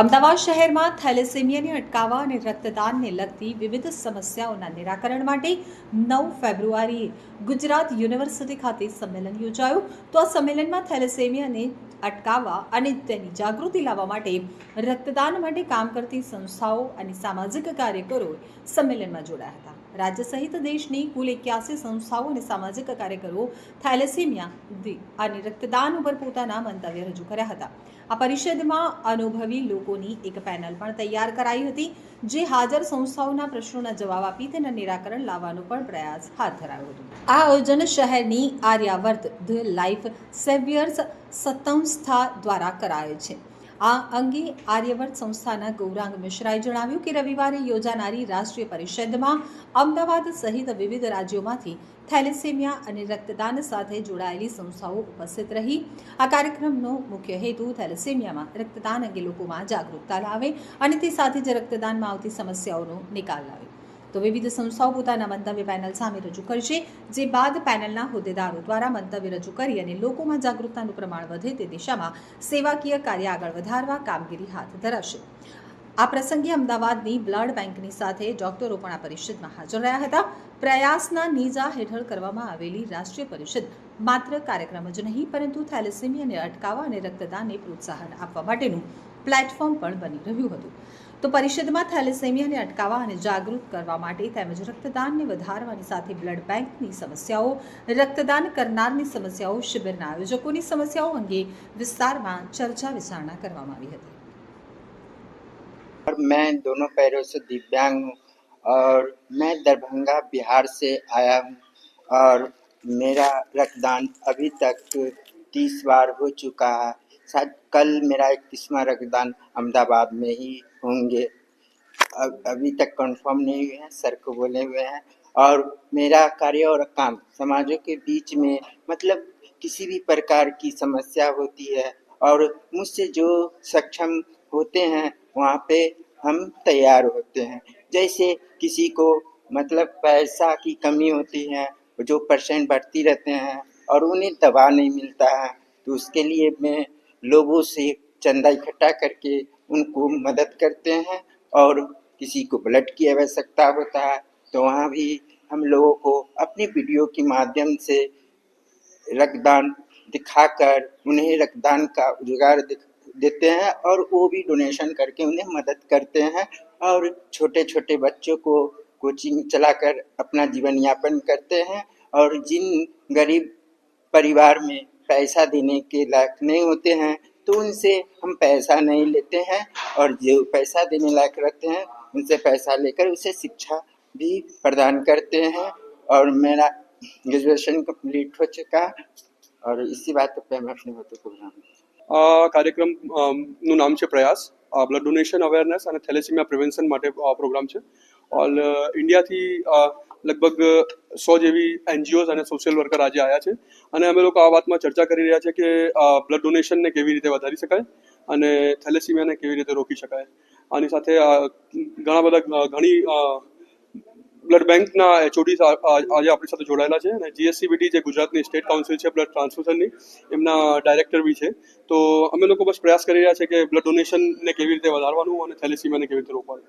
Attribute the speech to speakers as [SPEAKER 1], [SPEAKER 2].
[SPEAKER 1] અમદાવાદ શહેરમાં થેલેસેમિયાને અટકાવવા અને રક્તદાનને લગતી વિવિધ સમસ્યાઓના નિરાકરણ માટે નવ ફેબ્રુઆરીએ ગુજરાત યુનિવર્સિટી ખાતે સંમેલન યોજાયું. તો આ સંમેલનમાં થેલેસેમિયાને અટકાવવા અને તેની જાગૃતિ લાવવા માટે રક્તદાન માટે કામ કરતી સંસ્થાઓ અને સામાજિક કાર્યકરો સંમેલનમાં જોડાયા હતા. રાજ્ય સહિત દેશની કુલ એક્યાસી સંસ્થાઓ અને સામાજિક કાર્યકરો થેલેસેમિયા, દી અને રક્તદાન ઉપર પોતાના મંતવ્ય રજૂ કર્યા હતા. આ પરિષદમાં અનુભવી લોકોની એક પેનલ પણ તૈયાર કરાઈ હતી, જે હાજર સંસ્થાઓના પ્રશ્નોના જવાબ આપી તેના નિરાકરણ લાવવાનો પણ પ્રયાસ હાથ ધરાયો હતો. આ આયોજન શહેરની આર્યાવર્ત ધ લાઈફ સેવિયર્સ સંસ્થા દ્વારા કરાયો છે. આ અંગે આર્યવર્ત સંસ્થાના ગૌરાંગ મિશ્રાએ જણાવ્યું કે રવિવારે યોજાનારી રાષ્ટ્રીય પરિષદમાં અમદાવાદ સહિત વિવિધ રાજ્યોમાંથી થેલેસેમિયા અને રક્તદાન સાથે જોડાયેલી સંસ્થાઓ ઉપસ્થિત રહી. આ કાર્યક્રમનો મુખ્ય હેતુ થેલેસેમિયામાં રક્તદાન અંગે લોકોમાં જાગૃતતા લાવે અને તે સાથે જ રક્તદાનમાં આવતી સમસ્યાઓનો નિકાલ લાવે. તો વિવિધ સંસ્થાઓ પોતાના મંતવ્ય પેનલ સામે રજૂ કરશે, જે બાદ પેનલના હોદ્દેદારો દ્વારા મંતવ્ય રજૂ કરી અને લોકોમાં જાગૃતતાનું પ્રમાણ વધે તે દિશામાં સેવાકીય કાર્ય આગળ વધારવા કામગીરી હાથ ધરાશે. આ પ્રસંગે અમદાવાદની બ્લડ બેંકની સાથે ડોક્ટરો પણ આ પરિષદમાં હાજર રહ્યા હતા. પ્રયાસના નીજા હેઠળ કરવામાં આવેલી રાષ્ટ્રીય પરિષદ માત્ર કાર્યક્રમ જ નહીં, પરંતુ થેલેસેમિયાને અટકાવવા અને રક્તદાનને પ્રોત્સાહન આપવા માટેનું પ્લેટફોર્મ પણ બની રહ્યું હતું. તો પરિષદમાં થેલેસેમિયાને અટકાવવા અને જાગૃત કરવા માટે તેમજ રક્તદાનને વધારવાની સાથે બ્લડ બેંકની સમસ્યાઓ રક્તદાન કરનારની સમસ્યાઓ શિબિરના આયોજકોની સમસ્યાઓ અંગે વિસ્તારમાં ચર્ચા વિચારણા કરવામાં આવી હતી
[SPEAKER 2] और मैं दोनों पैरों से दिव्यांग हूँ और मैं दरभंगा बिहार से आया हूँ और मेरा रक्तदान अभी तक तीस बार हो चुका है शायद कल मेरा इक्कीसवां रक्तदान अहमदाबाद में ही होंगे। अब, अभी तक कंफर्म नहीं हुए हैं, सर को बोले हुए हैं। और मेरा कार्य और काम, समाजों के बीच में मतलब किसी भी प्रकार की समस्या होती है और मुझसे जो सक्षम होते हैं, वहाँ पे हम तैयार होते हैं। जैसे किसी को मतलब पैसा की कमी होती है, जो पेशेंट बढ़ती रहते हैं और उन्हें दवा नहीं मिलता है तो उसके लिए मैं लोगों से चंदा इकट्ठा करके उनको मदद करते हैं और किसी को ब्लड की आवश्यकता होता है तो वहाँ भी हम लोगों को अपनी वीडियो के माध्यम से रक्तदान दिखाकर उन्हें रक्तदान का रोज़गार देते हैं और वो भी डोनेशन करके उन्हें मदद करते हैं और छोटे छोटे बच्चों को कोचिंग चलाकर अपना जीवन यापन करते हैं और जिन गरीब परिवार में पैसा देने के लायक नहीं होते हैं तो उनसे हम पैसा नहीं लेते हैं और जो पैसा देने लायक रहते हैं उनसे पैसा लेकर उसे शिक्षा भी प्रदान करते हैं और मेरा ग्रेजुएशन कंप्लीट हो चुका है और इसी बात पे मैं अपने बच्चों को बताऊंगा
[SPEAKER 3] આ કાર્યક્રમ અમ, નું નામ છે પ્રયાસ આ બ્લડ ડોનેશન અવેરનેસ અને થેલેસીમિયા પ્રિવેન્શન માટે આ પ્રોગ્રામ છે ઓલ અ, ઇન્ડિયાથી અ, લગભગ સો જેવી એનજીઓઝ અને સોશિયલ વર્કર આજે આવ્યા છે. અને અમે લોકો આ વાતમાં ચર્ચા કરી રહ્યા છે કે બ્લડ ડોનેશનને કેવી રીતે વધારી શકાય અને થેલેસીમિયાને કેવી રીતે રોકી શકાય. આની સાથે ઘણા બધા ઘણી બ્લડ બેંકના એચઓડી આજે આપણી સાથે જોડાયેલા છે. અને જીએસસીબીટી, જે ગુજરાતની સ્ટેટ કાઉન્સિલ છે બ્લડ ટ્રાન્સફ્યુઝનની એમના ડાયરેક્ટર બી છે. તો અમે લોકો બસ પ્રયાસ કરી રહ્યા છે કે બ્લડ ડોનેશનને કેવી રીતે વધારવાનું અને થેલેસીમિયાને કેવી રીતે રોકવાનું.